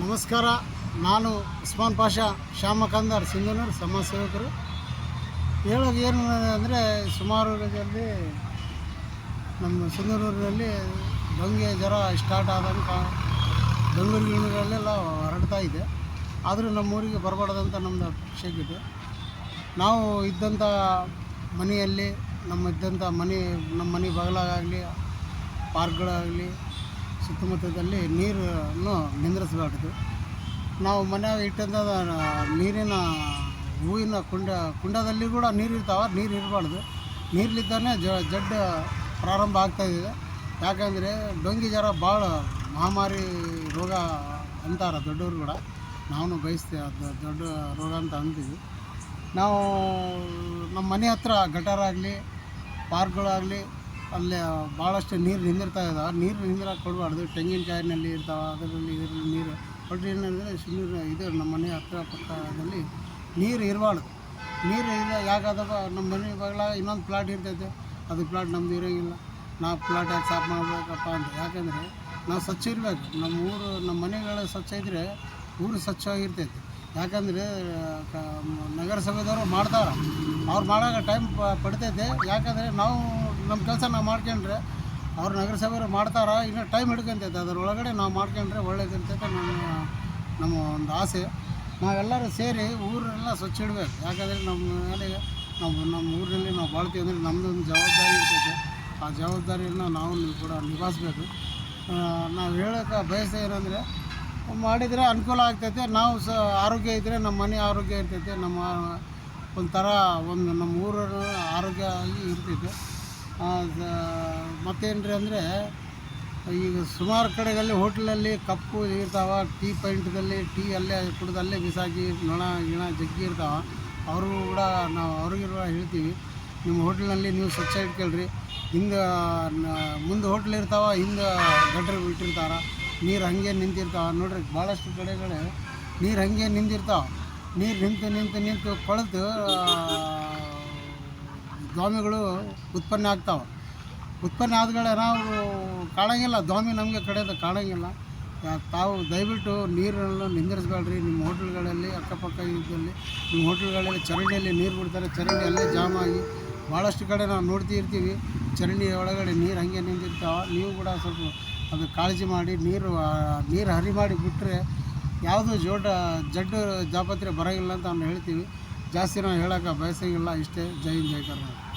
ನಮಸ್ಕಾರ. ನಾನು ಉಸ್ಮಾನ್ ಪಾಷಾ, ಶ್ಯಾಮ ಕಂದಾರ್, ಸಿಂಧನೂರು ಸಮಾಜ ಸೇವಕರು ಹೇಳೋದು ಏನು ಅಂದರೆ, ಸುಮಾರು ರೀತಿಯಲ್ಲಿ ನಮ್ಮ ಸಿಂಧನೂರಿನಲ್ಲಿ ದೊಂಗೆ ಜ್ವರ ಸ್ಟಾರ್ಟ್ ಆದಂಗೆ ಬೆಂಗಳೂರು ಗಿಣಗಳಲ್ಲೆಲ್ಲ ಹರಡ್ತಾ ಇದೆ. ಆದರೂ ನಮ್ಮೂರಿಗೆ ಬರಬಾರ್ದಂತ ನಮ್ಮದು ಅಪೇಕ್ಷೆ ಇದೆ. ನಾವು ಇದ್ದಂಥ ಮನೆಯಲ್ಲಿ, ನಮ್ಮ ಇದ್ದಂಥ ಮನೆ, ನಮ್ಮ ಮನೆ ಬಗಲಾಗಲಿ ಪಾರ್ಕ್ಗಳಾಗಲಿ ಸುತ್ತಮುತ್ತದಲ್ಲಿ ನೀರನ್ನು ನಿಂದ್ರಿಸಬಾರ್ದು. ನಾವು ಮನ್ಯಾಗ ಇಟ್ಟಂಥ ನೀರಿನ, ಹೂವಿನ ಕುಂಡ, ಕುಂಡದಲ್ಲಿ ಕೂಡ ನೀರು ಇರ್ತಾವೆ, ನೀರು ಇರಬಾರ್ದು. ನೀರ್ಲಿದ್ದಾನೆ ಜಡ್ಡ ಪ್ರಾರಂಭ ಆಗ್ತಾಯಿದೆ ಯಾಕಂದರೆ ಡೊಂಗಿ ಜ್ವರ ಭಾಳ ಮಹಾಮಾರಿ ರೋಗ ಅಂತಾರ ದೊಡ್ಡವರು ಕೂಡ. ನಾವು ಬಯಸ್ತೇವೆ ಅದು ದೊಡ್ಡ ರೋಗ ಅಂತ ಅಂತೀವಿ. ನಾವು ನಮ್ಮ ಮನೆ ಹತ್ರ ಗಟಾರ ಆಗಲಿ ಪಾರ್ಕ್ಗಳಾಗಲಿ ಅಲ್ಲಿ ಭಾಳಷ್ಟು ನೀರು ನಿಂದಿರ್ತಾ ಇದಾವೆ. ನೀರು ನಿಂದಿರಕ್ಕೆ ಕೊಡಬಾರ್ದು. ತೆಂಗಿನಕಾಯಿನಲ್ಲಿ ಇರ್ತಾವೆ, ಅದರಲ್ಲಿ ಇದರಲ್ಲಿ ನೀರು. ಒಟ್ಟು ಏನಂದರೆ ಸುಮ್ಮನೆ ಇದು ನಮ್ಮ ಮನೆ ಹತ್ತಿರ ಪಕ್ಕದಲ್ಲಿ ನೀರು ಇರಬಾರ್ದು. ನೀರು ಇದೆ ಯಾಕಾದಪ್ಪ ನಮ್ಮ ಮನೆ ಬಗ್ಲ ಇನ್ನೊಂದು ಪ್ಲಾಟ್ ಇರ್ತೈತೆ. ಅದು ಪ್ಲಾಟ್ ನಮ್ದು ಇರೋಂಗಿಲ್ಲ. ನಾವು ಪ್ಲಾಟ್ ಯಾಕೆ ಸಾಫ್ ಮಾಡಬೇಕಪ್ಪ ಅಂತ. ಯಾಕಂದರೆ ನಾವು ಸ್ವಚ್ಛ ಇರಬೇಕು. ನಮ್ಮ ಊರು, ನಮ್ಮ ಮನೆಗಳು ಸ್ವಚ್ಛ ಇದ್ದರೆ ಊರು ಸ್ವಚ್ಛವಾಗಿರ್ತೈತಿ. ಯಾಕಂದರೆ ನಗರಸಭೆದವರು ಮಾಡ್ತಾರೆ. ಅವ್ರು ಮಾಡಾಗ ಟೈಮ್ ಪಡ್ತೈತೆ. ಯಾಕಂದರೆ ನಾವು ನಮ್ಮ ಕೆಲಸ ನಾವು ಮಾಡ್ಕೊಂಡ್ರೆ ಅವ್ರು ನಗರಸಭೆಯವರು ಮಾಡ್ತಾರ ಇನ್ನೂ ಟೈಮ್ ಹಿಡ್ಕೊಂತೈತೆ. ಅದರೊಳಗಡೆ ನಾವು ಮಾಡ್ಕೊಂಡ್ರೆ ಒಳ್ಳೇದಂತೈತೆ ನಮ್ಮ ನಮ್ಮ ಒಂದು ಆಸೆ. ನಾವೆಲ್ಲರೂ ಸೇರಿ ಊರನ್ನೆಲ್ಲ ಸ್ವಚ್ಛ ಇಡಬೇಕು. ಯಾಕಂದರೆ ನಮ್ಮ ಮೇಲೆ ನಾವು ನಮ್ಮ ಊರಿನಲ್ಲಿ ನಾವು ಬಾಳ್ತೀವಿ ಅಂದರೆ ನಮ್ಮದೊಂದು ಜವಾಬ್ದಾರಿ ಇರ್ತೈತೆ. ಆ ಜವಾಬ್ದಾರಿಯನ್ನು ನಾವು ಕೂಡ ನಿಭಾಯಿಸ್ಬೇಕು. ನಾವು ಹೇಳೋಕೆ ಬಯಸೋದು ಏನಂದರೆ ಮಾಡಿದರೆ ಅನುಕೂಲ ಆಗ್ತೈತೆ. ನಾವು ಸ ಆರೋಗ್ಯ ಇದ್ದರೆ ನಮ್ಮ ಮನೆ ಆರೋಗ್ಯ ಇರ್ತೈತೆ. ನಮ್ಮ ಒಂಥರ ಒಂದು ನಮ್ಮ ಊರ ಆರೋಗ್ಯ ಇರ್ತೈತೆ. ಮತ್ತೇನು ರೀ ಅಂದರೆ, ಈಗ ಸುಮಾರು ಕಡೆಗಳಲ್ಲಿ ಹೋಟ್ಲಲ್ಲಿ ಕಪ್ಪು ಇರ್ತಾವೆ, ಟೀ ಪಾಯಿಂಟ್ದಲ್ಲಿ, ಟೀ ಅಲ್ಲೇ ಕುಡಿದು ಅಲ್ಲೇ ಬಿಸಾಕಿ ನೊಣ ಗಿಣ ಜಗ್ಗಿ ಇರ್ತಾವೆ. ಅವರು ಕೂಡ ನಾವು ಅವ್ರಿಗೆ ಕೂಡ ಹೇಳ್ತೀವಿ, ನಿಮ್ಮ ಹೋಟ್ಲಿನಲ್ಲಿ ನೀವು ಸ್ವಚ್ಛ ಇಟ್ಕೊಳ್ರಿ. ಹಿಂಗೆ ಮುಂದೆ ಹೋಟ್ಲ್ ಇರ್ತಾವೆ, ಹಿಂದೆ ಗಟ್ರ ಬಿಟ್ಟಿರ್ತಾರೆ. ನೀರು ಹಾಗೆ ನಿಂತಿರ್ತಾವೆ. ನೋಡ್ರಿ ಭಾಳಷ್ಟು ಕಡೆಗಳೇ ನೀರು ಹಾಗೆ ನಿಂತಿರ್ತಾವೆ ನೀರು ನಿಂತು ನಿಂತು ನಿಂತು ಕೊಳೆತು ದ್ವಾಮಿಗಳು ಉತ್ಪನ್ನ ಆಗ್ತಾವೆ. ಉತ್ಪನ್ನ ಆದಗಳೇ ನಾವು ಕಾಣಂಗಿಲ್ಲ, ದ್ವಾಮಿ ನಮಗೆ ಕಡೆಯಿಂದ ಕಾಣಂಗಿಲ್ಲ. ತಾವು ದಯವಿಟ್ಟು ನೀರನ್ನು ನಿಂದಿರಿಸ್ಬೇಡ್ರಿ. ನಿಮ್ಮ ಹೋಟೆಲ್ಗಳಲ್ಲಿ, ಅಕ್ಕಪಕ್ಕ ಇದ್ದಲ್ಲಿ, ನಿಮ್ಮ ಹೋಟೆಲ್ಗಳಲ್ಲಿ ಚರಂಡಿಯಲ್ಲಿ ನೀರು ಬಿಡ್ತಾರೆ. ಚರಂಡಿಯಲ್ಲೇ ಜಾಮ್ ಆಗಿ ಭಾಳಷ್ಟು ಕಡೆ ನಾವು ನೋಡ್ತಿ ಇರ್ತೀವಿ. ಚರಂಡಿ ಒಳಗಡೆ ನೀರು ಹಾಗೆ ನಿಂತಿರ್ತಾವೆ. ನೀವು ಕೂಡ ಸ್ವಲ್ಪ ಅದು ಕಾಳಜಿ ಮಾಡಿ ನೀರು ನೀರು ಹರಿ ಮಾಡಿ ಬಿಟ್ಟರೆ ಯಾವುದು ಜೋಡ, ಜಡ್ಡು ಜಾಪತ್ರೆ ಬರೋಂಗಿಲ್ಲ ಅಂತ ನಾವು ಹೇಳ್ತೀವಿ. ಜಾಸ್ತಿ ನಾವು ಹೇಳೋಕೆ ಬಯಸಂಗಿಲ್ಲ. ಇಷ್ಟೇ. ಜೈ ಹಿಂದ್, ಜೈ ಕರ್ನಾಟಕ.